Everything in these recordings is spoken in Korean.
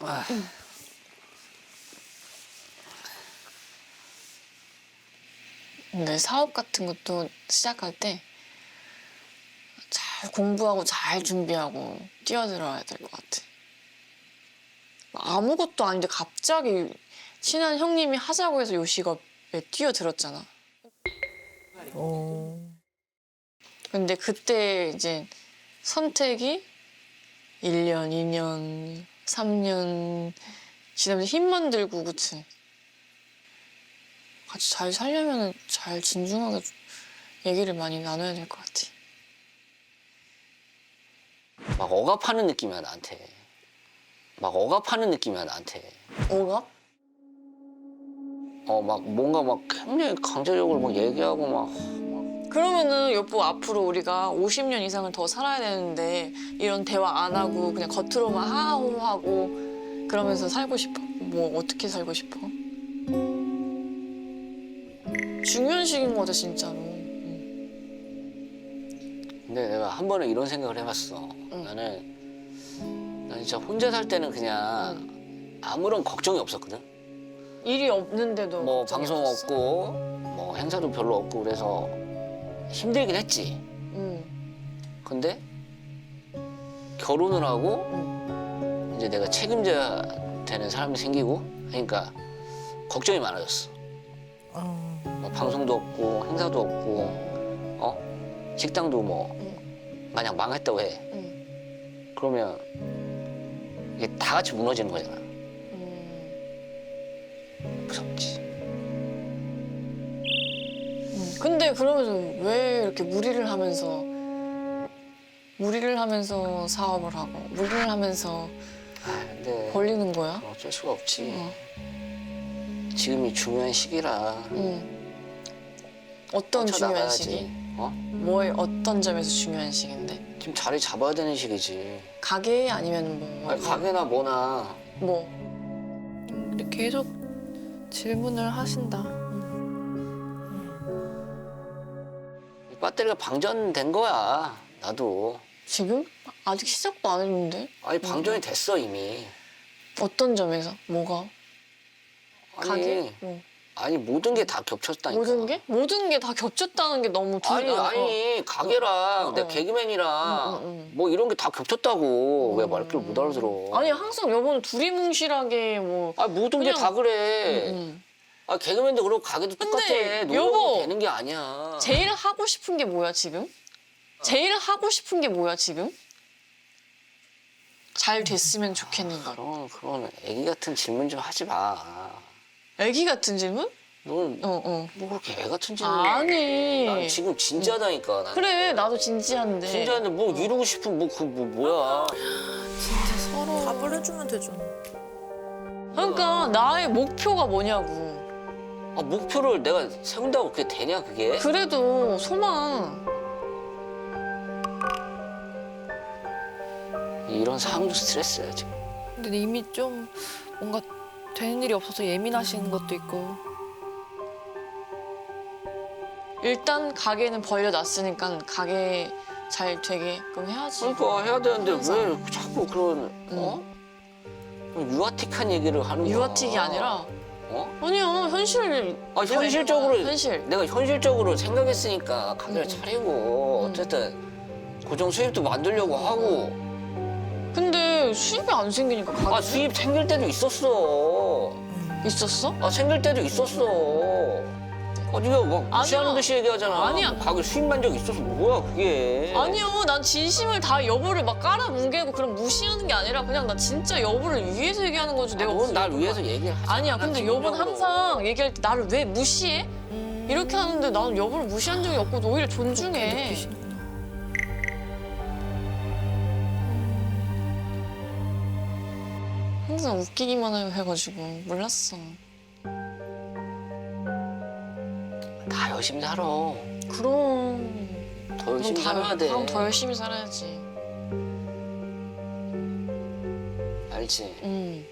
아, 근데 사업 같은 것도 시작할 때 잘 공부하고 잘 준비하고 뛰어들어야 될 것 같아. 아무것도 아닌데 갑자기 친한 형님이 하자고 해서 요식업에 뛰어들었잖아. 근데 그때 이제 선택이 1년, 2년, 3년 지나면서 힘만 들고 그치? 같이 잘 살려면 잘 진중하게 얘기를 많이 나눠야 될 것 같아. 막 억압하는 느낌이야 나한테. 막 억압하는 느낌이야 나한테. 억압? 어 막 뭔가 막 굉장히 강제적으로 막 얘기하고 막 그러면은 여보 앞으로 우리가 50년 이상을 더 살아야 되는데 이런 대화 안 하고 그냥 겉으로만 하하호 하고 그러면서 살고 싶어? 뭐 어떻게 살고 싶어? 중요한 시기인 거 같아 진짜로. 응. 근데 내가 한 번은 이런 생각을 해봤어. 나는 난 진짜 혼자 살 때는 그냥 아무런 걱정이 없었거든. 일이 없는데도 뭐 걱정이 방송 없었어? 없고 뭐 행사도 별로 없고 그래서 힘들긴 했지. 응. 근데 결혼을 하고 응. 이제 내가 책임져야 되는 사람이 생기고 하니까 걱정이 많아졌어. 뭐 방송도 없고 행사도 없고 어 식당도 뭐 만약 망했다고 해. 응. 그러면 이게 다 같이 무너지는 거잖아. 음. 무섭지. 근데 그러면서 왜 이렇게 무리를 하면서 무리를 하면서 사업을 하고 무리를 하면서 아, 근데 벌리는 거야? 어쩔 수가 없지. 어. 지금이 중요한 시기라 응. 어떤 중요한. 시기? 어? 뭐의 어떤 점에서 중요한 시기인데? 지금 자리 잡아야 되는 시기지. 가게 아니면 뭐? 아니, 가게나 뭐나 뭐? 근데 계속 질문을 하신다. 배터리가 방전된 거야. 나도. 지금? 아직 시작도 안 했는데? 아니 방전이 됐어 이미. 어떤 점에서? 뭐가? 아니, 가게? 뭐. 아니 모든 게 다 겹쳤다니까. 모든 게? 모든 게 다 겹쳤다는 게 너무 아니 둘이 아니 가게랑 어, 내 어. 개그맨이랑 응, 응, 응. 뭐 이런 게 다 겹쳤다고 왜 음. 말귀를 못 알아들어? 아니 항상 여보는 두리뭉실하게 뭐 아 모든 게 그냥- 다 그래. 응, 응. 아 개그맨도 그렇고 가게도 똑같아. 근데 여보! 되는 게 아니야. 제일 하고 싶은 게 뭐야 지금? 제일 하고 싶은 게 뭐야 지금? 잘 됐으면 좋겠는가? 그런 그런 애기 같은 질문 좀 하지 마. 애기 같은 질문? 넌뭐 어 어. 그렇게 애 같은 질문? 아니. 난 지금 진지하다니까. 난. 그래 나도 진지한데. 진지한데 뭐 이루고 싶은 뭐 그 뭐 뭐야? 서로 답을 해주면 되죠. 그러니까 나의 목표가 뭐냐고. 아, 목표를 내가 세운다고 그게 되냐 그게? 그래도 소망. 이런 상황도 스트레스야 지금. 근데 이미 좀 뭔가 되는 일이 없어서 예민하신 것도 있고 일단 가게는 벌려놨으니까 가게 잘 되게끔 해야지. 그러니까 해야 되는데 항상. 왜 자꾸 그런 어? 유아틱한 얘기를 하는 거야? 유아틱이 아니라 어? 아니야 현실. 아 현실적으로 현실. 내가 현실적으로 생각했으니까 가게를 음. 차리고 음. 어쨌든 고정 수입도 만들려고 하고 근데 수입이 안 생기니까 가게 아 수입 생길 때도 있었어. 있었어? 아 생길 때도 있었어. 아 네가 막 무시하는. 듯이 얘기하잖아. 아니야. 뭐 가게 수입만 적 있어서 뭐야 그게? 아니요, 난 진심을 다 여보를 막 깔아뭉개고 그럼 무시하는 게 아니라 그냥 나 진짜 여보를 위해서 얘기하는 거지. 내가 넌 무슨 날 여보가- 위해서 얘기하지 아니야, 않아, 근데 여보는 기본적으로. 항상 얘기할 때 나를 왜 무시해? 이렇게 하는데 나는 여보를 무시한 적이 없고 오히려 존중해. 항상 웃기기만 해가지고 몰랐어. 열심히 살아. 그럼 더 열심히 살아야 돼. 그럼 더 열심히 살아야지. 알지? 응.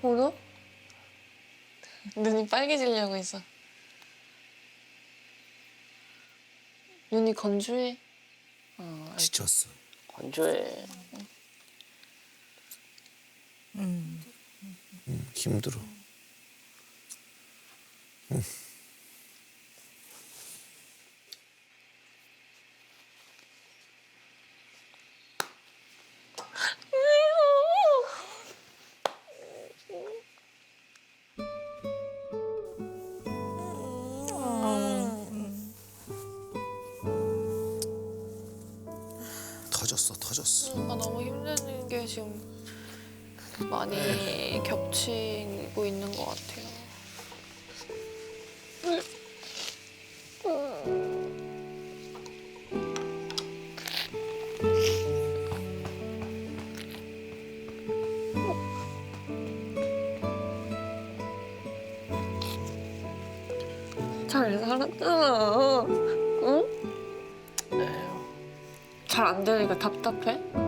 뭐야? 눈이 빨개지려고 했어. 눈이 건조해. 어. 지쳤어. 건조해. 음, 힘들어. 터졌어, 터졌어. 뭔가 너무 힘든 게 지금 많이 겹치고 있는 것 같아요. 잘 안 되니까 답답해?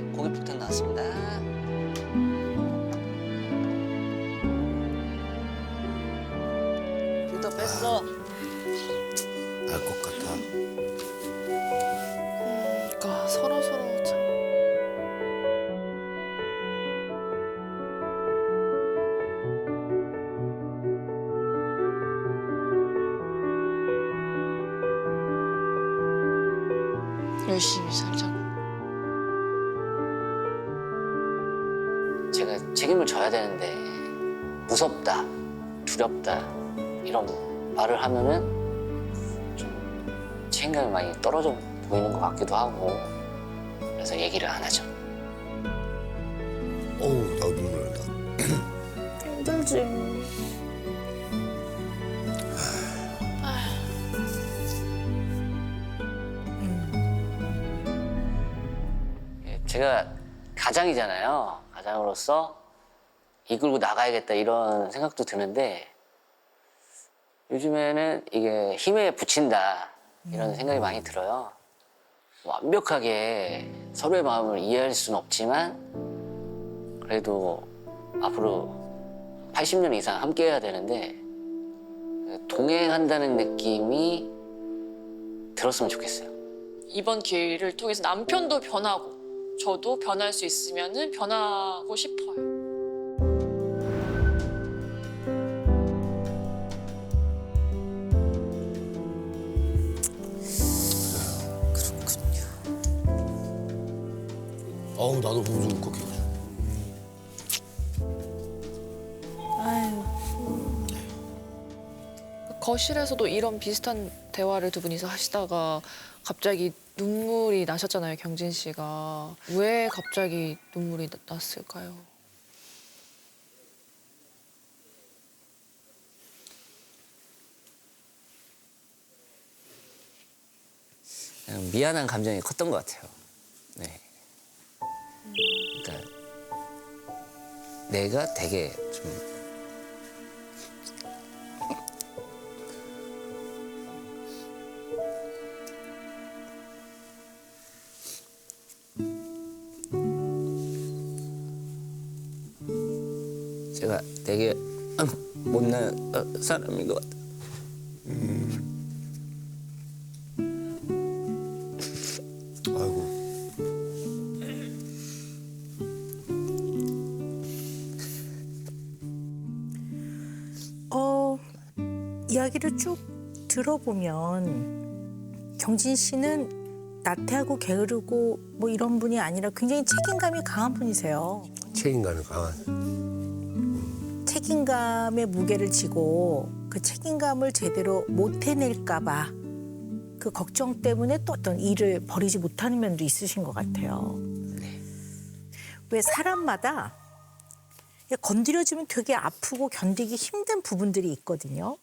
네, 고기 폭탄 나왔습니다. 필터 뺐어. 알 것 같아. 그러니까 서로 서로 참. 열심히 살자 제가 책임을 져야 되는데 무섭다, 두렵다 이런 말을 하면은 좀 책임감이 많이 떨어져 보이는 것 같기도 하고 그래서 얘기를 안 하죠. 어우, 나 눈물 나. 힘들지. 예, 제가 가장이잖아요. 가장으로서 이끌고 나가야겠다 이런 생각도 드는데 요즘에는 이게 힘에 부친다 이런 생각이 많이 들어요. 완벽하게 서로의 마음을 이해할 수는 없지만 그래도 앞으로 80년 이상 함께 해야 되는데 동행한다는 느낌이 들었으면 좋겠어요. 이번 기회를 통해서 남편도 변하고 저도 변할 수 있으면 변하고 싶어요. 어우, 나도 보면서 울컥해가지고. 거실에서도 이런 비슷한 대화를 두 분이서 하시다가 갑자기 눈물이 나셨잖아요, 경진 씨가. 왜 갑자기 눈물이 나- 났을까요? 미안한 감정이 컸던 것 같아요. 네. 그러니까 내가 되게 좀 사람인 것 같아요. 아이고. 어, 이야기를 쭉 들어보면 경진 씨는 나태하고 게으르고 뭐 이런 분이 아니라 굉장히 책임감이 강한 분이세요. 책임감이 강한. 책임감의 무게를 지고 그 책임감을 제대로 못 해낼까 봐 그 걱정 때문에 또 어떤 일을 버리지 못하는 면도 있으신 것 같아요. 왜 사람마다 건드려주면 되게 아프고 견디기 힘든 부분들이 있거든요.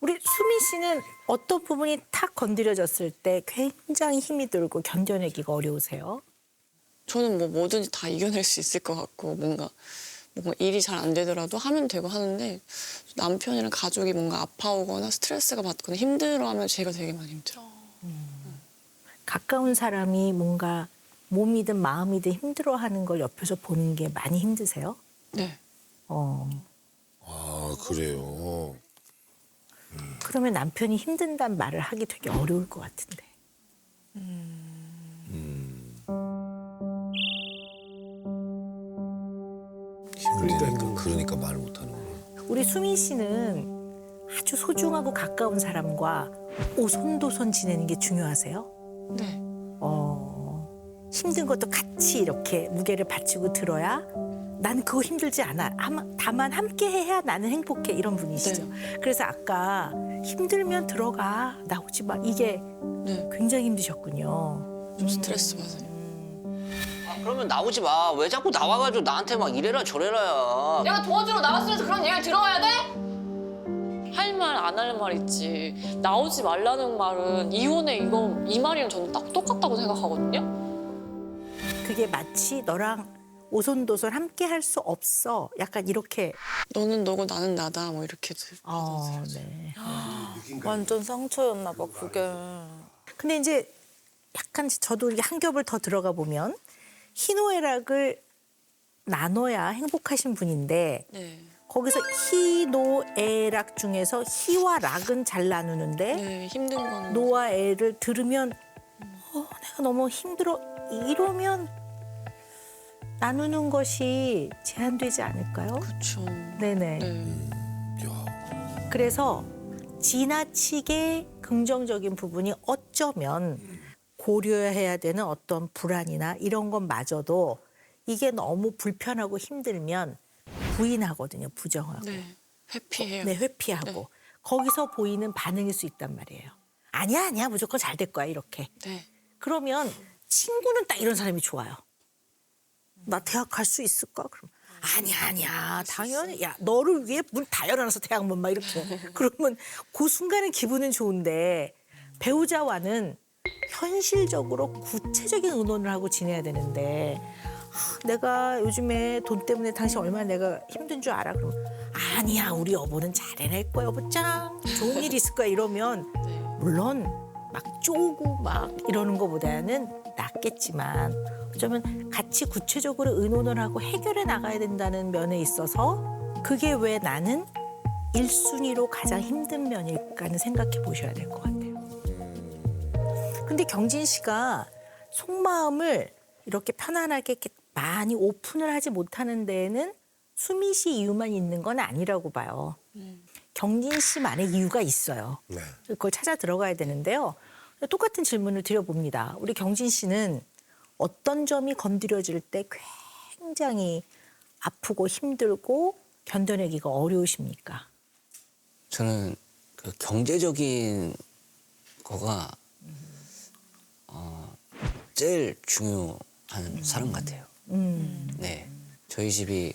우리 수미 씨는 어떤 부분이 탁 건드려졌을 때 굉장히 힘이 들고 견뎌내기가 어려우세요? 저는 뭐 뭐든지 다 이겨낼 수 있을 것 같고 뭔가 뭔가 일이 잘 안 되더라도 하면 되고 하는데 남편이랑 가족이 뭔가 아파오거나 스트레스가 받거나 힘들어하면 제가 되게 많이 힘들어. 가까운 사람이 뭔가 몸이든 마음이든 힘들어하는 걸 옆에서 보는 게 많이 힘드세요? 네. 어. 아 그래요. 그러면 남편이 힘든다는 말을 하기 되게 어려울 것 같은데. 힘드니까 그러니까 말을 못하는 거야. 우리 수민 씨는 아주 소중하고 가까운 사람과 오손도손 지내는 게 중요하세요? 네. 어, 힘든 것도 같이 이렇게 무게를 받치고 들어야 난 그거 힘들지 않아. 아마- 다만 함께 해야 나는 행복해. 이런 분이시죠. 그래서 아까 힘들면 들어가. 나오지 마. 이게 네. 굉장히 힘드셨군요. 좀 스트레스 받아요. 아, 그러면 나오지 마. 왜 자꾸 나와가지고 나한테 막 이래라 저래라야. 내가 도와주러 나왔으면서 그런 얘기를 들어야 돼? 할 말 안 할 말 있지. 나오지 말라는 말은 이혼해 이거 이 말이랑 저는 딱 똑같다고 생각하거든요. 그게 마치 너랑 오손도손 함께 할 수 없어. 약간 이렇게. 너는 너고 나는 나다 뭐 이렇게 어, 네. 완전 상처였나 봐 그게. 근데 이제 약간 저도 이게 한 겹을 더 들어가 보면 희노애락을 나눠야 행복하신 분인데 네. 거기서 희노애락 중에서 희와 락은 잘 나누는데 네 힘든 거는 노와 애를 들으면 어, 내가 너무 힘들어 이러면 나누는 것이 제한되지 않을까요? 그렇죠. 네네. 네. 야, 그래서 지나치게 긍정적인 부분이 어쩌면 고려해야 되는 어떤 불안이나 이런 것마저도 이게 너무 불편하고 힘들면 부인하거든요, 부정하고. 네. 회피해요. 네, 회피하고. 네. 거기서 보이는 반응일 수 있단 말이에요. 아니야, 아니야, 무조건 잘 될 거야, 이렇게. 네. 그러면 친구는 딱 이런 사람이 좋아요. 나 대학 갈 수 있을까? 그럼 아니야 아니야 당연히 야 너를 위해 문 다 열어놔서 대학 문 막 이렇게 그러면 그 순간은 기분은 좋은데 배우자와는 현실적으로 구체적인 의논을 하고 지내야 되는데 아, 내가 요즘에 돈 때문에 당신 얼마나 내가 힘든 줄 알아? 그럼 아니야 우리 여보는 잘 해낼 거야 여보 짱 좋은 일 있을 거야 이러면 네. 물론 막 쪼고 막 이러는 것보다는 낫겠지만 어쩌면 같이 구체적으로 의논을 하고 해결해 나가야 된다는 면에 있어서 그게 왜 나는 일순위로 가장 힘든 면일까는 생각해 보셔야 될 것 같아요. 근데 경진 씨가 속마음을 이렇게 편안하게 이렇게 많이 오픈을 하지 못하는 데에는 수미 씨 이유만 있는 건 아니라고 봐요. 경진 씨만의 이유가 있어요. 네. 그걸 찾아 들어가야 되는데요. 똑같은 질문을 드려봅니다. 우리 경진 씨는 어떤 점이 건드려질 때 굉장히 아프고 힘들고 견뎌내기가 어려우십니까? 저는 그 경제적인 거가 어, 제일 중요한 사람 같아요. 음, 네, 저희 집이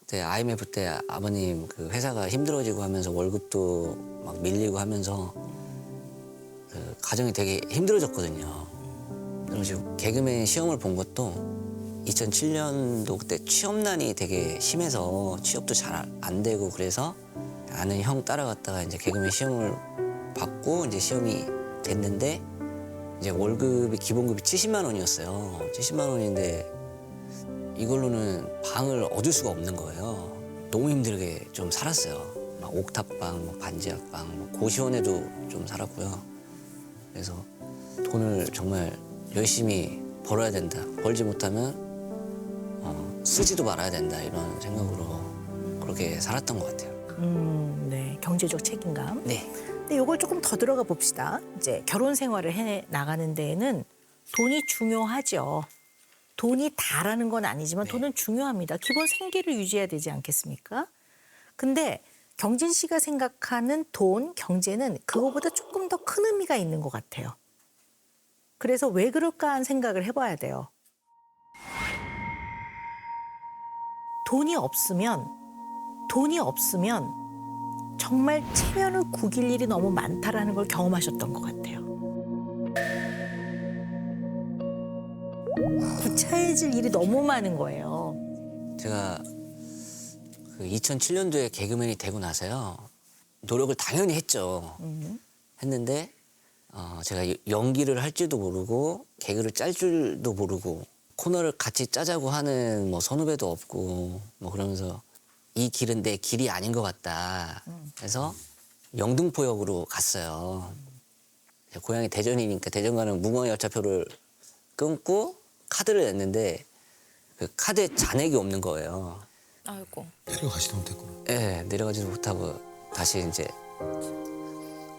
그때 IMF 때 아버님 그 회사가 힘들어지고 하면서 월급도 막 밀리고 하면서 그 가정이 되게 힘들어졌거든요. 그래가지고 개그맨 시험을 본 것도 2007년도 그때 취업난이 되게 심해서 취업도 잘 안 되고 그래서 아는 형 따라갔다가 이제 개그맨 시험을 받고 이제 시험이 됐는데 이제 월급이 기본급이 70만 원이었어요. 70만 원인데 이걸로는 방을 얻을 수가 없는 거예요. 너무 힘들게 좀 살았어요. 막 옥탑방, 뭐 반지하방, 뭐 고시원에도 좀 살았고요. 그래서 돈을 정말 열심히 벌어야 된다. 벌지 못하면 어, 쓰지도 말아야 된다 이런 생각으로 그렇게 살았던 것 같아요. 음, 네, 경제적 책임감. 네. 근데 이걸 조금 더 들어가 봅시다. 이제 결혼 생활을 해 나가는 데에는 돈이 중요하죠. 돈이 다라는 건 아니지만 돈은 중요합니다. 기본 생계를 유지해야 되지 않겠습니까? 근데 경진 씨가 생각하는 돈, 경제는 그거보다 조금 더 큰 의미가 있는 것 같아요. 그래서 왜 그럴까 하는 생각을 해봐야 돼요. 돈이 없으면, 돈이 없으면 정말 체면을 구길 일이 너무 많다라는 걸 경험하셨던 것 같아요. 구차해질 일이 너무 많은 거예요. 제가 그 2007년도에 개그맨이 되고 나서요 노력을 당연히 했죠. 했는데 어, 제가 여- 연기를 할지도 모르고 개그를 짤 줄도 모르고 코너를 같이 짜자고 하는 뭐 선후배도 없고 뭐 그러면서 이 길은 내 길이 아닌 것 같다. 그래서 영등포역으로 갔어요. 제 고향이 대전이니까 대전 가는 무궁화 열차표를 끊고 카드를 냈는데 그 카드에 잔액이 없는 거예요. 아이고. 내려가지도 못했구나. 예, 내려가지도 못하고 다시 이제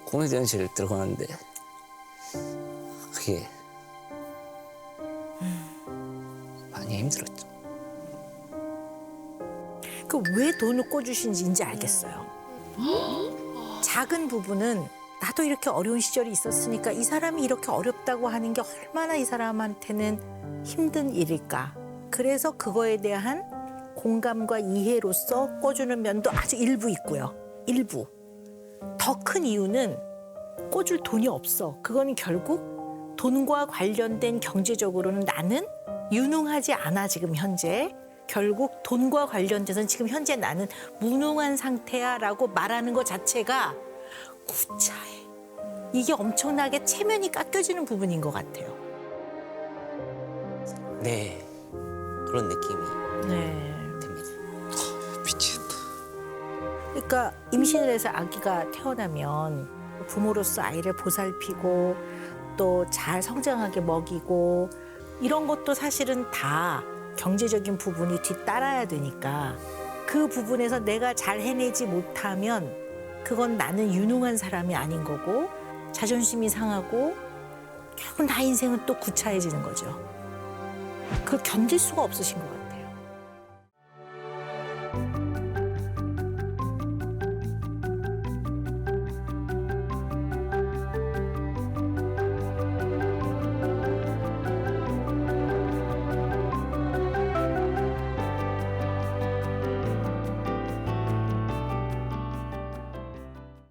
코미디언실 들어가는데 그게 많이 힘들었죠. 그 왜 돈을 꿔주신지 알겠어요. 작은 부분은 나도 이렇게 어려운 시절이 있었으니까 이 사람이 이렇게 어렵다고 하는 게 얼마나 이 사람한테는 힘든 일일까. 그래서 그거에 대한 공감과 이해로서 꿔주는 면도 아주 일부 있고요. 일부. 더 큰 이유는 꿔줄 돈이 없어. 그거는 결국 돈과 관련된 경제적으로는 나는 유능하지 않아 지금 현재. 결국 돈과 관련돼서는 지금 현재 나는 무능한 상태야라고 말하는 것 자체가 구차해. 이게 엄청나게 체면이 깎여지는 부분인 것 같아요. 네, 그런 느낌이 네. 됩니다. 미치겠다. 그러니까 임신을 해서 아기가 태어나면 부모로서 아이를 보살피고 또 잘 성장하게 먹이고 이런 것도 사실은 다 경제적인 부분이 뒤따라야 되니까 그 부분에서 내가 잘 해내지 못하면 그건 나는 유능한 사람이 아닌 거고 자존심이 상하고 결국 나 인생은 또 구차해지는 거죠. 그걸 견딜 수가 없으신 것 같아요.